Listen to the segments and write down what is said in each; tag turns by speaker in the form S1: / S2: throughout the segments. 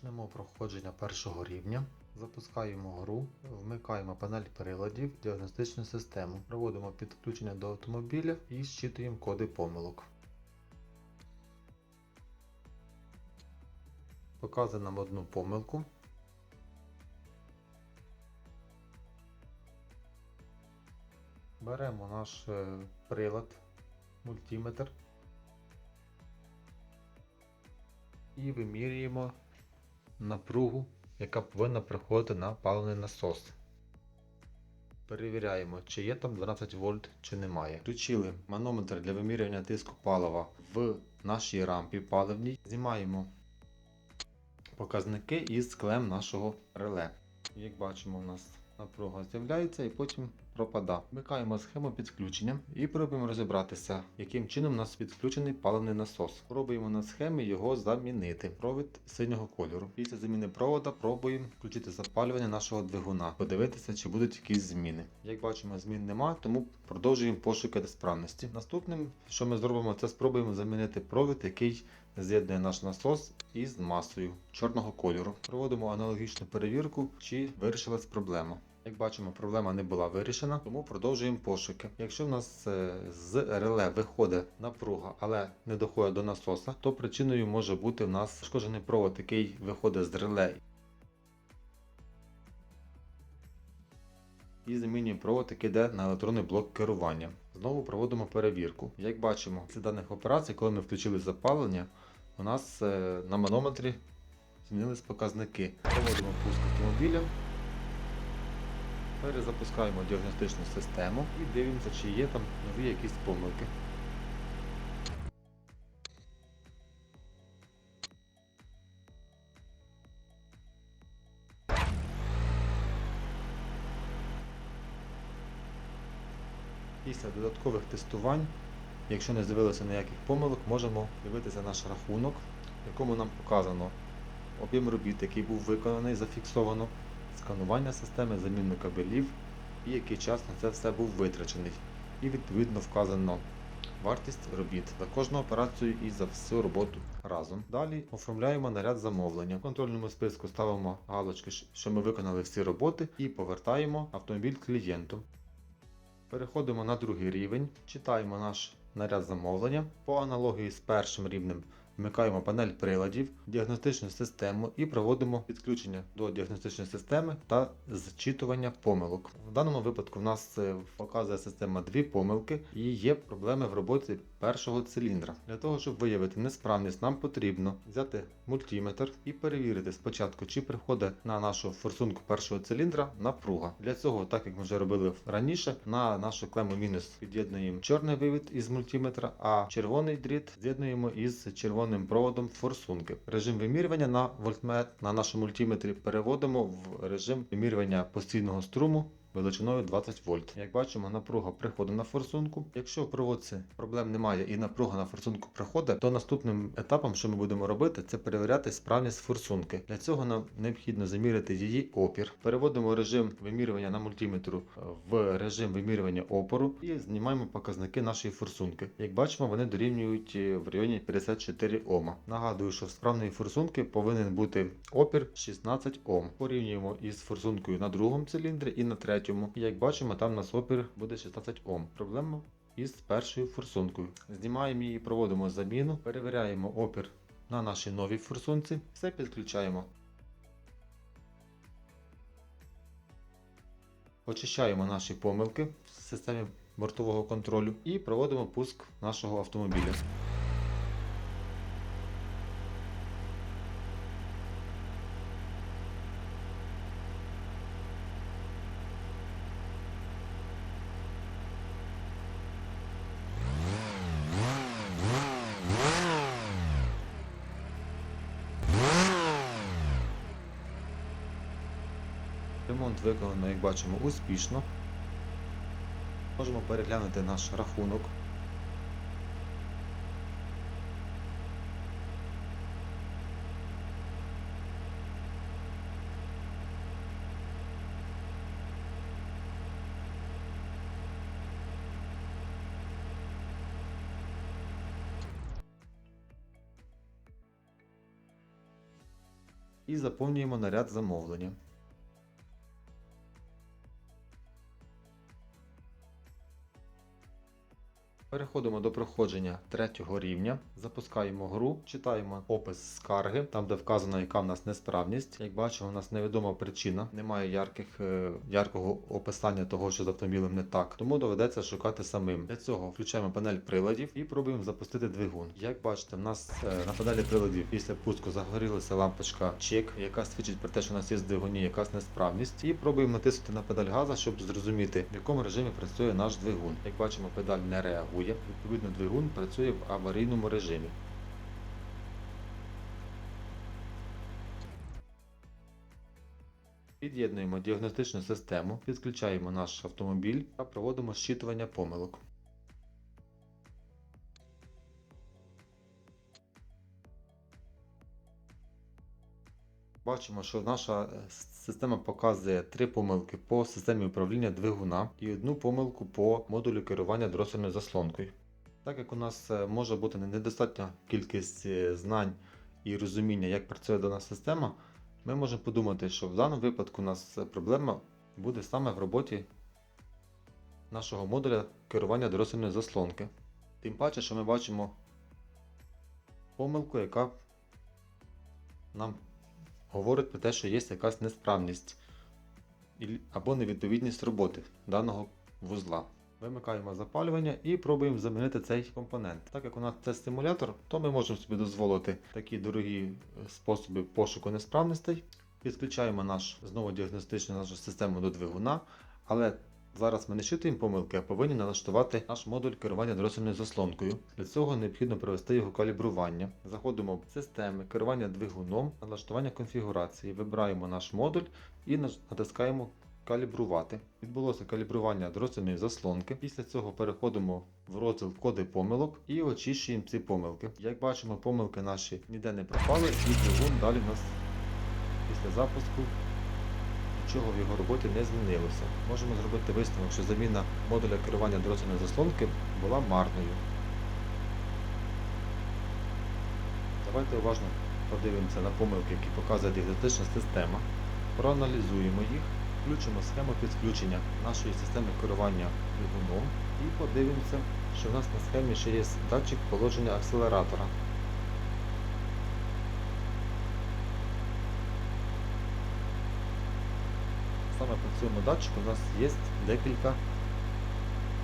S1: Почнемо проходження першого рівня. Запускаємо гру, вмикаємо панель приладів, діагностичну систему, проводимо підключення до автомобіля і зчитуємо коди помилок. Показує нам одну помилку. Беремо наш е, прилад, мультиметр і вимірюємо напругу, яка повинна приходити на паливний насос. Перевіряємо, чи є там 12 вольт, чи немає. Включили манометр для вимірювання тиску палива в нашій рампі паливній. Знімаємо показники із клем нашого реле. Як бачимо, у нас напруга з'являється і потім пропада. Вмикаємо схему підключення і пробуємо розібратися, яким чином у нас підключений паливний насос. Пробуємо на схемі його замінити. Провід синього кольору. Після заміни провода пробуємо включити запалювання нашого двигуна, подивитися, чи будуть якісь зміни. Як бачимо, змін нема, тому продовжуємо пошуки справності. Наступним, що ми зробимо, це спробуємо замінити провід, який з'єднує наш насос із масою чорного кольору. Проводимо аналогічну перевірку, чи вирішилась проблема. Як бачимо, проблема не була вирішена, тому продовжуємо пошуки. Якщо в нас е, з реле виходить напруга, але не доходить до насоса, то причиною може бути в нас пошкоджений провод, який виходить з реле. І замінюємо провод, який йде на електронний блок керування. Знову проводимо перевірку. Як бачимо, після даних операцій, коли ми включили запалення, у нас е, на манометрі змінились показники. Проводимо пуск автомобіля. Перезапускаємо діагностичну систему і дивимося, чи є там нові якісь помилки. Після додаткових тестувань, якщо не з'явилося ніяких помилок, можемо дивитися наш рахунок, в якому нам показано об'єм робіт, який був виконаний, зафіксовано, сканування системи, заміну кабелів і який час на це все був витрачений. І відповідно вказано вартість робіт за кожну операцію і за всю роботу разом. Далі оформляємо наряд замовлення. В контрольному списку ставимо галочки, що ми виконали всі роботи, і повертаємо автомобіль клієнту. Переходимо на другий рівень, читаємо наш наряд замовлення. По аналогії з першим рівнем вмикаємо панель приладів, діагностичну систему і проводимо підключення до діагностичної системи та зчитування помилок. В даному випадку в нас е, показує система дві помилки і є проблеми в роботі першого циліндра. Для того, щоб виявити несправність, нам потрібно взяти мультиметр і перевірити спочатку, чи приходить на нашу форсунку першого циліндра напруга. Для цього, так як ми вже робили раніше, на нашу клему мінус під'єднуємо чорний вивід із мультиметра, а червоний дріт з'єднуємо із червоним проводом форсунки. Режим вимірювання на вольтмет на нашому мультиметрі переводимо в режим вимірювання постійного струму величиною 20 вольт. Як бачимо, напруга приходить на форсунку. Якщо в проводці проблем немає і напруга на форсунку приходить, то наступним етапом, що ми будемо робити, це перевіряти справність форсунки. Для цього нам необхідно заміряти її опір. Переводимо режим вимірювання на мультиметру в режим вимірювання опору і знімаємо показники нашої форсунки. Як бачимо, вони дорівнюють е, в районі 54 Ома. Нагадую, що в справної форсунки повинен бути опір 16 Ом. Порівнюємо із форсункою на другому циліндрі і на третьому. І як бачимо, там у нас опір буде 16 Ом. Проблема із першою форсункою. Знімаємо її, проводимо заміну, перевіряємо опір на нашій новій форсунці, все підключаємо. Очищаємо наші помилки в системі бортового контролю і проводимо пуск нашого автомобіля. Ремонт виконано, як бачимо, успішно. Можемо переглянути наш рахунок. І заповнюємо наряд замовлення. Переходимо до проходження третього рівня, запускаємо гру, читаємо опис скарги, там де вказано, яка в нас несправність. Як бачимо, у нас невідома причина, немає ярких, е, яркого описання того, що з автомобілем не так, тому доведеться шукати самим. Для цього включаємо панель приладів і пробуємо запустити двигун. Як бачите, в нас е, на панелі приладів після пуску загорілася лампочка чек, яка свідчить про те, що у нас є в двигуні якась несправність. І пробуємо натиснути на педаль газа, щоб зрозуміти, в якому режимі працює наш двигун. Як бачимо, педаль не реагує. Відповідно, двигун працює в аварійному режимі. Під'єднуємо діагностичну систему, підключаємо наш автомобіль та проводимо щитування помилок. Бачимо, що наша е, система показує три помилки по системі управління двигуна і одну помилку по модулю керування дроссельною заслонкою. Так як у нас е, може бути недостатня кількість е, знань і розуміння, як працює дана система, ми можемо подумати, що в даному випадку у нас проблема буде саме в роботі нашого модуля керування дроссельної заслонки. Тим паче, що ми бачимо помилку, яка нам говорить про те, що є якась несправність або невідповідність роботи даного вузла. Вимикаємо запалювання і пробуємо замінити цей компонент. Так як у нас це стимулятор, то ми можемо собі дозволити такі дорогі е, способи пошуку несправностей. Підключаємо наш знову діагностичну нашу систему до двигуна, але зараз ми не щитуємо помилки, а повинні налаштувати наш модуль керування дроссельною заслонкою. Для цього необхідно провести його калібрування. Заходимо в системи керування двигуном, налаштування конфігурації, вибираємо наш модуль і натискаємо калібрувати. Відбулося калібрування дроссельної заслонки. Після цього переходимо в розділ коди помилок і очищуємо ці помилки. Як бачимо, помилки наші ніде не пропали, і двигун далі у нас після запуску нічого в його роботі не змінилося. Можемо зробити висновок, що заміна модуля керування дроссельної заслонки була марною. Давайте уважно подивимося на помилки, які показує діагностична система. Проаналізуємо їх, включимо схему підключення нашої системи керування двигуном і подивимося, що в нас на схемі ще є датчик положення акселератора. Саме по цьому датчику у нас є декілька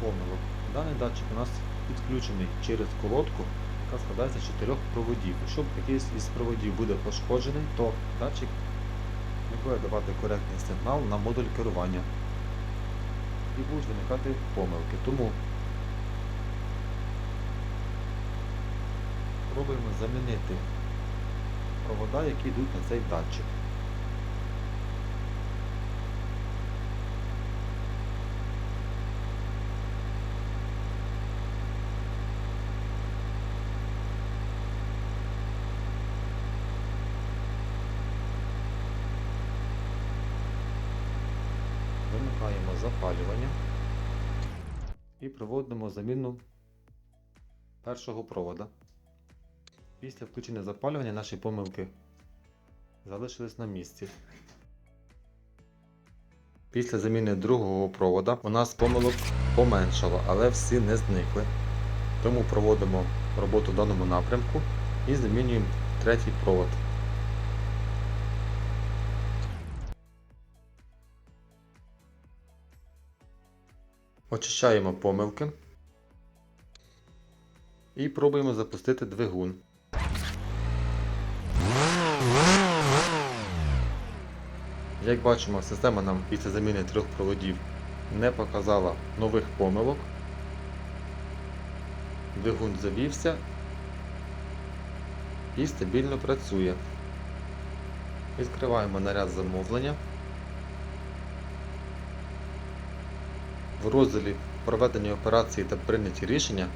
S1: помилок. Даний датчик у нас підключений через колодку, яка складається з чотирьох проводів. Якщо якийсь із проводів буде пошкоджений, то датчик не буде давати коректний сигнал на модуль керування. І будуть виникати помилки. Тому пробуємо замінити провода, які йдуть на цей датчик. Вимикаємо запалювання і проводимо заміну першого провода. Після включення запалювання наші помилки залишились на місці. Після заміни другого провода у нас помилок поменшало, але всі не зникли. Тому проводимо роботу в даному напрямку і замінюємо третій провод. Очищаємо помилки і пробуємо запустити двигун. Як бачимо, система нам після заміни трьох проводів не показала нових помилок. Двигун завівся і стабільно працює. Відкриваємо наряд замовлення. В розділі проведення операції та прийняті рішення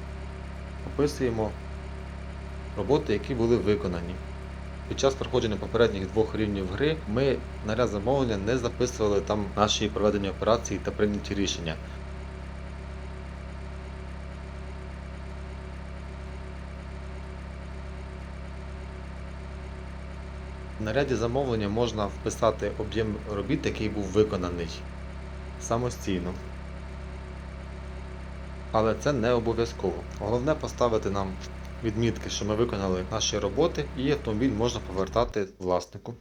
S1: описуємо роботи, які були виконані. Під час проходження попередніх двох рівнів гри ми на ряд замовлення не записували там наші проведені операції та прийняті рішення. В наряді замовлення можна вписати об'єм робіт, який був виконаний самостійно. Але це не обов'язково. Головне поставити нам відмітки, що ми виконали наші роботи, і автомобіль можна повертати власнику.